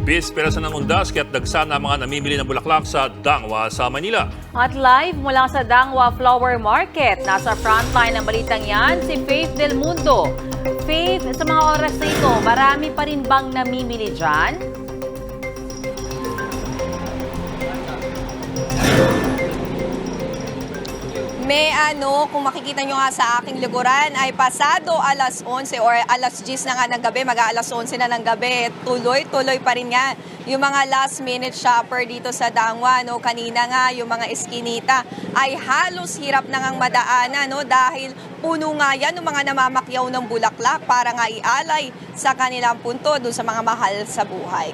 Bispera sa ng undas kaya't dagsa na ang mga namimili ng bulaklak sa Dangwa sa Manila. At live mula sa Dangwa Flower Market, nasa frontline ng balitang yan, si Faith Del Mundo. Faith, sa mga oras na ito, marami pa rin bang namimili dyan? May ano, kung makikita nyo nga sa aking likuran, ay pasado alas 11 or alas 10 na nga ng gabi, mag-aalas 11 na ng gabi. Tuloy-tuloy pa rin nga yung mga last minute shopper dito sa Dangwa. No? Kanina nga, yung mga eskinita ay halos hirap na ngang madaanan no? dahil puno nga yan ng mga namamakyaw ng bulaklak para nga ialay sa kanilang punto dun sa mga mahal sa buhay.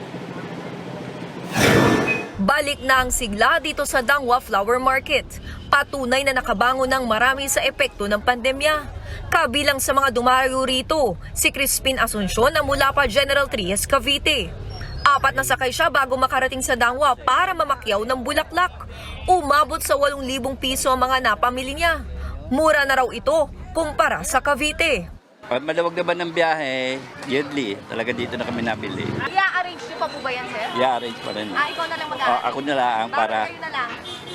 Balik na ang sigla dito sa Dangwa Flower Market. Patunay na nakabangon ng marami sa epekto ng pandemya. Kabilang sa mga dumayo rito, si Crispin Asuncion na mula pa General Trias, Cavite. Apat na sakay siya bago makarating sa Dangwa para mamakyaw ng bulaklak. Umabot sa 8,000 piso ang mga napamili niya. Mura na raw ito kumpara sa Cavite. Pag malawag naman ng biyahe, yearly, talaga dito na kami nabili. I-arrange niyo pa po ba yan, sir? I-arrange pa rin. Ah, ikaw na lang mag O, ako na lang para, kayo na lang.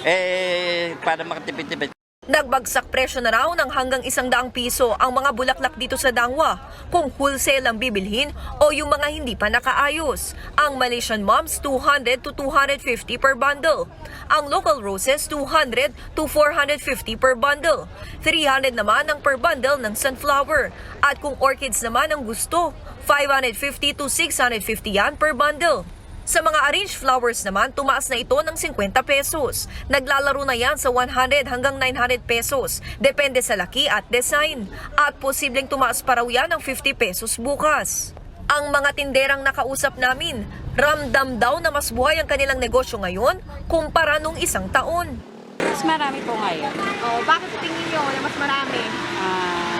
eh, para makatipid-tipid. Nagbagsak presyo na raw ng hanggang isang daang piso ang mga bulaklak dito sa Dangwa kung wholesale ang bibilhin o yung mga hindi pa nakaayos. Ang Malaysian Moms 200 to 250 per bundle. Ang local roses 200 to 450 per bundle. 300 naman ang per bundle ng sunflower. At kung orchids naman ang gusto, 550 to 650 yan per bundle. Sa mga arranged flowers naman, tumaas na ito ng 50 pesos. Naglalaro na yan sa 100 hanggang 900 pesos. Depende sa laki at design. At posibleng tumaas pa raw yan ng 50 pesos bukas. Ang mga tinderang nakausap namin, ramdam daw na mas buhay ang kanilang negosyo ngayon kumpara nung isang taon. Mas marami po ngayon. Oh, bakit tingin niyo na mas marami? Ah,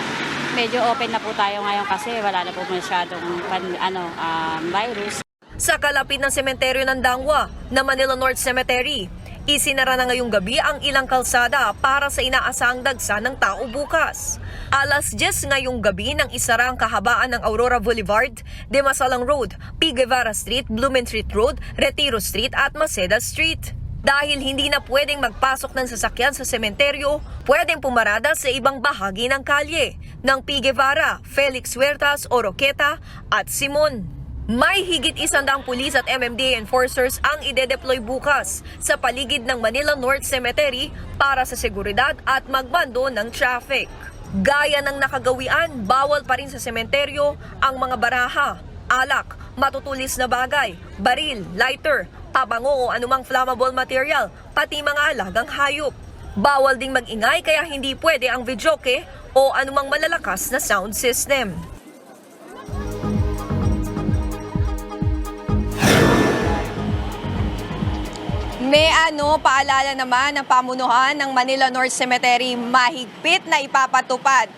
medyo open na po tayo ngayon kasi wala na po masyadong pan, ano, um, virus. Sa kalapit ng sementeryo ng Dangwa na Manila North Cemetery, isinara na ngayong gabi ang ilang kalsada para sa inaasahang dagsa ng tao bukas. Alas 10 ngayong gabi nang isara ang kahabaan ng Aurora Boulevard, Demasalang Road, P. Guevara Street, Blumentritt Road, Retiro Street at Maceda Street. Dahil hindi na pwedeng magpasok ng sasakyan sa sementeryo, pwedeng pumarada sa ibang bahagi ng kalye ng P. Guevara, Felix Huertas, Oroqueta at Simon. May higit isandang pulis at MMDA enforcers ang ide-deploy bukas sa paligid ng Manila North Cemetery para sa seguridad at magbando ng traffic. Gaya ng nakagawian, bawal pa rin sa sementeryo ang mga baraha, alak, matutulis na bagay, baril, lighter, pabango o anumang flammable material, pati mga alagang hayop. Bawal ding magingay kaya hindi pwede ang videoke o anumang malalakas na sound system. May ano, paalala naman ng pamunuan ng Manila North Cemetery mahigpit na ipapatupad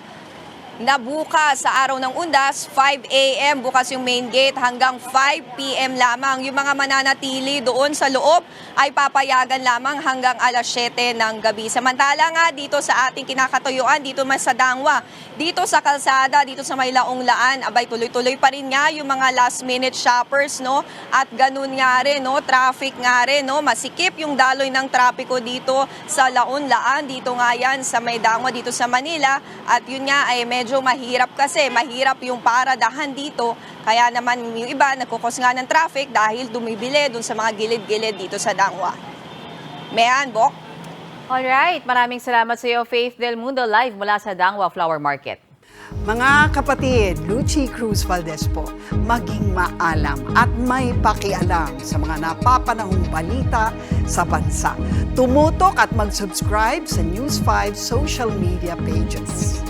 na bukas sa araw ng undas, 5 a.m. bukas yung main gate hanggang 5 p.m. lamang. Yung mga mananatili doon sa loob ay papayagan lamang hanggang alas 7 ng gabi. Samantala nga dito sa ating kinakatuyuan, dito mas sa Dangwa, dito sa kalsada, dito sa may laong laan, abay tuloy-tuloy pa rin nga yung mga last minute shoppers, no? At ganun nga rin, no? Traffic nga rin, no? Masikip yung daloy ng trapiko dito sa laon laan, dito nga yan sa may Dangwa, dito sa Manila. At yun nga ay medyo mahirap kasi, mahirap yung paradahan dito. Kaya naman yung iba nagkukos nga ng traffic dahil dumibili dun sa mga gilid-gilid dito sa Dangwa. Mayan, Bok? Alright, maraming salamat sa iyo, Faith Del Mundo, live mula sa Dangwa Flower Market. Mga kapatid, Lucy Cruz Valdez po, maging maalam at may pakialam sa mga napapanahong balita sa bansa. Tumutok at mag-subscribe sa News 5 social media pages.